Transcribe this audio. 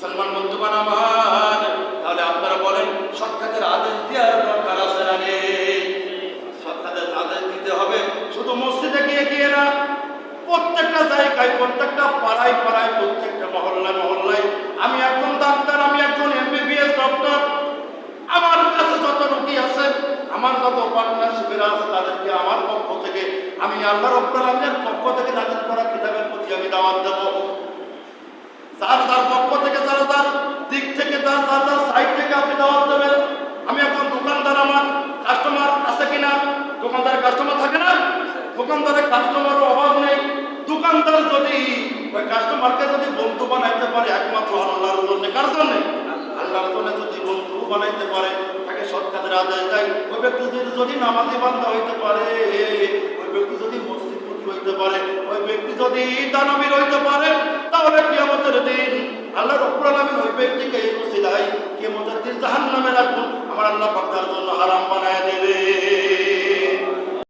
মুসলমান বন্ধুবান আমার, তাহলে আপনারা বলেন সৎকাতের আদেশ দেওয়ার দরকার আছে না নেই? আদেশ দিতে হবে। শুধু মসজিদে গিয়ে গিয়ে না, প্রত্যেকটা জায়গায়, প্রত্যেকটা পাড়ায় পাড়ায়, প্রত্যেকটা মহল্লায় মহল্লায়, আমি একজন ডাক্তার, আমি একজন এমবিবিএস ডক্টর আমার কাছে যত রোগী আছে, আমার যত পার্টনারশিপের আছে, তাদেরকে আমার পক্ষ থেকে, আমি আল্লাহ রব্বুল আলামিনের পক্ষ থেকে নাজিল করা কিতাবের প্রতি আমি দাওয়াত দেবো। যার যার আপনি দাওয়াত দেবেন। আমি এখন দোকানদার আমার। কাস্টমার আছে কিনা? দোকানদারের কাস্টমার থাকে না? দোকানদারের কাস্টমারের অভাব নেই। দোকানদার যদি ওই কাস্টমারকে যদি বন্ধু বানাইতে পারে, একমাত্র আল্লাহর জন্য, কার জন্য? আল্লাহর জন্য যদি বন্ধু বানাইতে পারে, তাকে সৎকাদের আদায় দেয়। ওই ব্যক্তি যদি যদি নামাজি বান্ধা হইতে পারে, ওই ব্যক্তি যদি মসজিদ হইতে পারে, ওই ব্যক্তি যদি দানবীর হইতে পারে, তাহলে কিয়ামতের দিন আল্লাহ রব্বুল আলামিন ওই ব্যক্তিকে আমার আল্লাহ পাক তার জন্য হারাম বানায়